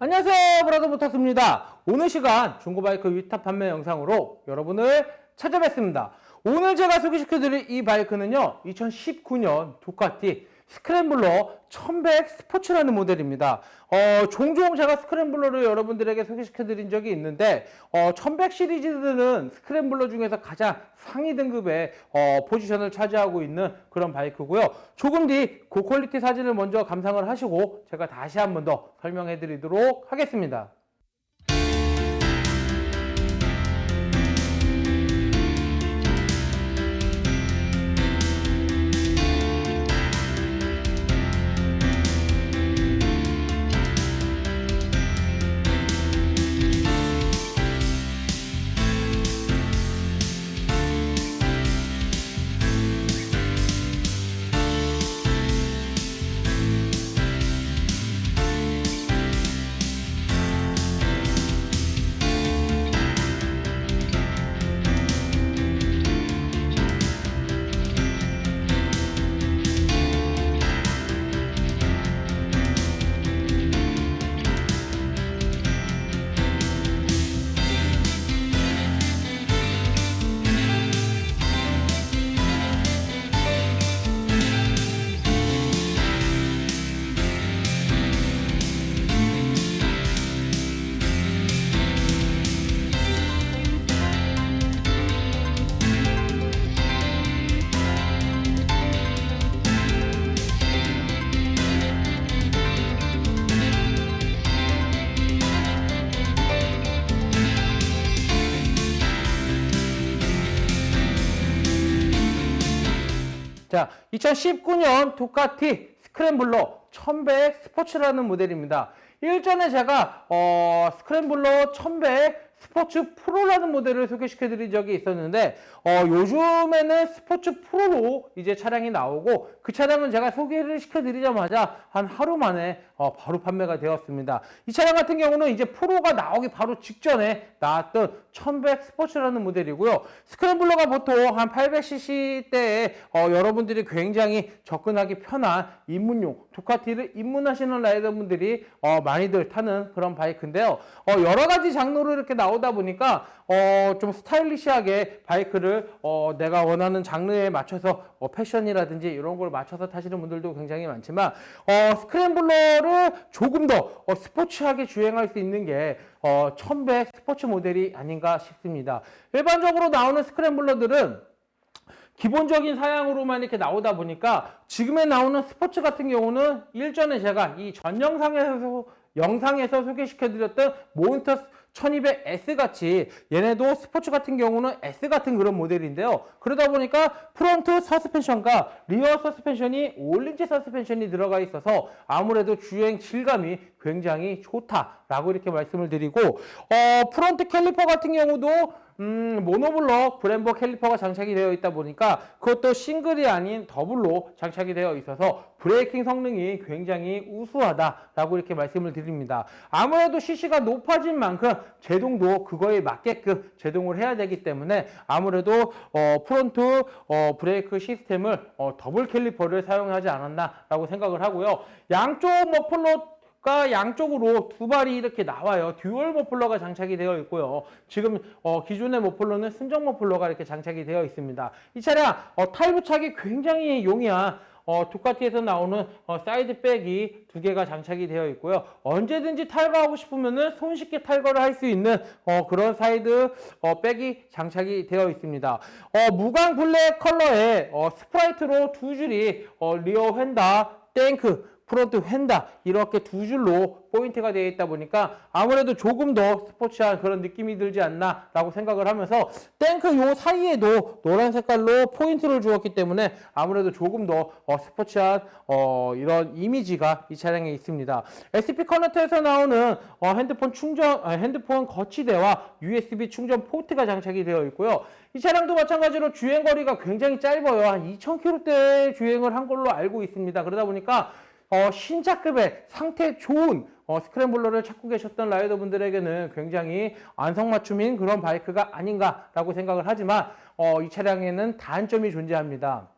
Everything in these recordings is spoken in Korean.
안녕하세요. 브라더부터스입니다. 오늘 시간 중고바이크 위탁 판매 영상으로 여러분을 찾아뵙습니다. 오늘 제가 소개시켜드릴 이 바이크는요 2019년 두카티 스크램블러 1100 스포츠라는 모델입니다. 어, 종종 제가 스크램블러를 여러분들에게 소개시켜 드린 적이 있는데 어, 1100 시리즈들은 스크램블러 중에서 가장 상위 등급의 어, 포지션을 차지하고 있는 그런 바이크고요. 조금 뒤 고퀄리티 사진을 먼저 감상을 하시고 제가 다시 한 번 더 설명해 드리도록 하겠습니다 자, 2019년 두카티 스크램블러 1100 스포츠라는 모델입니다. 일전에 제가 어, 스크램블러 1100 스포츠 프로라는 모델을 소개시켜 드린 적이 있었는데 어, 요즘에는 스포츠 프로로 이제 차량이 나오고 그 차량은 제가 소개를 시켜 드리자마자 한 하루 만에 어, 바로 판매가 되었습니다. 이 차량 같은 경우는 이제 프로가 나오기 바로 직전에 나왔던 1100 스포츠라는 모델이고요. 스크램블러가 보통 한 800cc대에 어, 여러분들이 굉장히 접근하기 편한 입문용 두카티를 입문하시는 라이더분들이 어, 많이들 타는 그런 바이크인데요. 어, 여러 가지 장르로 이렇게 나오 다 보니까 어, 좀 스타일리시하게 바이크를 어, 내가 원하는 장르에 맞춰서 어, 패션이라든지 이런 걸 맞춰서 타시는 분들도 굉장히 많지만 어, 스크램블러를 조금 더 어, 스포츠하게 주행할 수 있는 게 어, 1100 스포츠 모델이 아닌가 싶습니다. 일반적으로 나오는 스크램블러들은 기본적인 사양으로만 이렇게 나오다 보니까 지금에 나오는 스포츠 같은 경우는 일전에 제가 이 전 영상에서 영상에서 소개시켜드렸던 몬스터 1200S 같이 얘네도 스포츠 같은 경우는 S 같은 그런 모델인데요. 그러다 보니까 프론트 서스펜션과 리어 서스펜션이 올린지 서스펜션이 들어가 있어서 아무래도 주행 질감이 굉장히 좋다라고 이렇게 말씀을 드리고 어, 프론트 캘리퍼 같은 경우도 음, 모노블럭 브렘버 캘리퍼가 장착이 되어 있다 보니까 그것도 싱글이 아닌 더블로 장착이 되어 있어서 브레이킹 성능이 굉장히 우수하다라고 이렇게 말씀을 드립니다. 아무래도 CC가 높아진 만큼 제동도 그거에 맞게끔 제동을 해야 되기 때문에 아무래도 어, 프론트 어, 브레이크 시스템을 어, 더블 캘리퍼를 사용하지 않았나라고 생각을 하고요. 양쪽 머플러 가 양쪽으로 두 발이 이렇게 나와요. 듀얼 머플러가 장착이 되어 있고요. 지금 어, 기존의 머플러는 순정 머플러가 이렇게 장착이 되어 있습니다. 이 차량 어, 탈부착이 굉장히 용이한 어, 두카티에서 나오는 어, 사이드 백이 두 개가 장착이 되어 있고요. 언제든지 탈거하고 싶으면은 손쉽게 탈거를 할 수 있는 어, 그런 사이드 어, 백이 장착이 되어 있습니다. 어, 무광 블랙 컬러의 어, 스프라이트로 두 줄이 어, 리어 휀다 탱크 프론트 휀다. 이렇게 두 줄로 포인트가 되어 있다 보니까 아무래도 조금 더 스포츠한 그런 느낌이 들지 않나 라고 생각을 하면서 탱크 요 사이에도 노란 색깔로 포인트를 주었기 때문에 아무래도 조금 더 어, 스포츠한 어, 이런 이미지가 이 차량에 있습니다. SP 커넥터에서 나오는 어, 핸드폰 충전 아, 핸드폰 거치대와 USB 충전 포트가 장착이 되어 있고요. 이 차량도 마찬가지로 주행 거리가 굉장히 짧아요. 한 2000km대 주행을 한 걸로 알고 있습니다. 그러다 보니까 어, 신차급의 상태 좋은 어, 스크램블러를 찾고 계셨던 라이더 분들에게는 굉장히 안성맞춤인 그런 바이크가 아닌가라고 생각을 하지만 어, 이 차량에는 단점이 존재합니다.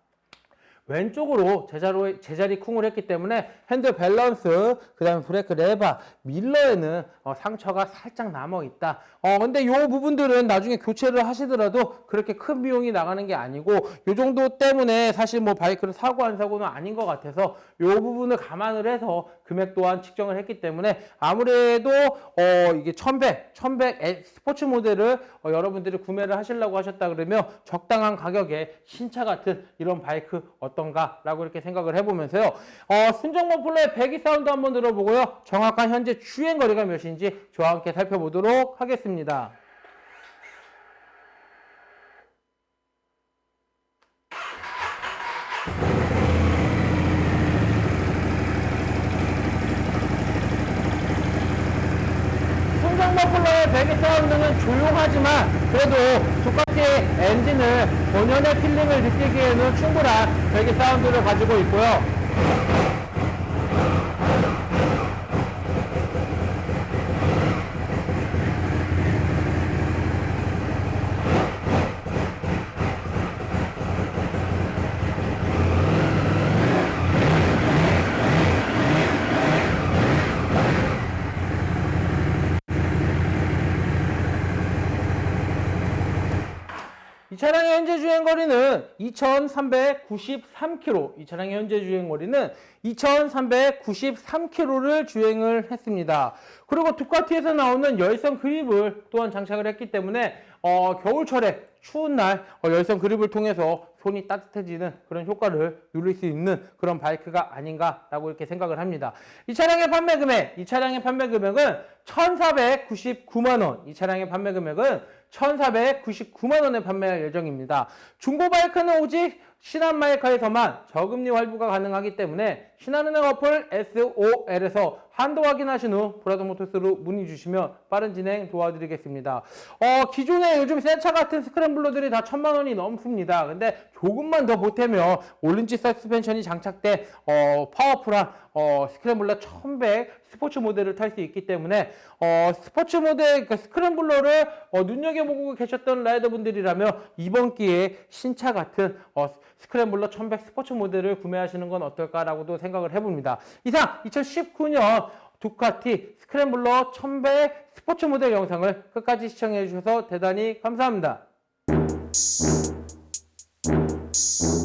왼쪽으로 제자로, 제자리 쿵을 했기 때문에 핸들 밸런스, 그 다음에 브레이크 레바, 밀러에는 어, 상처가 살짝 남아있다. 어, 근데 요 부분들은 나중에 교체를 하시더라도 그렇게 큰 비용이 나가는 게 아니고 요 정도 때문에 사실 뭐 바이크를 사고 안 사고는 아닌 것 같아서 요 부분을 감안을 해서 금액 또한 측정을 했기 때문에 아무래도 어, 이게 1100, 1100 스포츠 모델을 어, 여러분들이 구매를 하시려고 하셨다 그러면 적당한 가격에 신차 같은 이런 바이크 어떤가라고 이렇게 생각을 해보면서요. 어, 순정 머플러의 배기 사운드 한번 들어보고요. 정확한 현재 주행 거리가 몇인지 저와 함께 살펴보도록 하겠습니다. 머플러의 배기 사운드는 조용하지만 그래도 두카티의 엔진을 본연의 필링을 느끼기에는 충분한 배기 사운드를 가지고 있고요. 차량의 현재 주행 거리는 2,393km. 이 차량의 현재 주행 거리는 2,393km를 주행을 했습니다. 그리고 두카티에서 나오는 열선 그립을 또한 장착을 했기 때문에 어, 겨울철에 추운 날 어, 열선 그립을 통해서 손이 따뜻해지는 그런 효과를 누릴 수 있는 그런 바이크가 아닌가라고 이렇게 생각을 합니다. 이 차량의 판매 금액, 이 차량의 판매 금액은 1,499만 원. 이 차량의 판매 금액은 1,499만 원에 판매할 예정입니다. 중고 바이크는 오직 신한 마이카에서만 저금리 할부가 가능하기 때문에 신한은행 어플 SOL에서 한도 확인하신 후 브라더 모터스로 문의 주시면 빠른 진행 도와드리겠습니다. 어, 기존에 요즘 새차 같은 스크램블러들이 다 천만 원이 넘습니다. 근데 조금만 더 보태면 올린지 서스펜션이 장착된 어, 파워풀한 어, 스크램블러 1100 스포츠 모델을 탈 수 있기 때문에 어, 스포츠 모델 그러니까 스크램블러를 어, 눈여겨보고 계셨던 라이더분들이라면 이번 기회에 신차 같은 어, 스크램블러 1100 스포츠 모델을 구매하시는 건 어떨까라고도 생각을 해봅니다. 이상 2019년 두카티 스크램블러 1100 스포츠 모델 영상을 끝까지 시청해 주셔서 대단히 감사합니다. Thank you.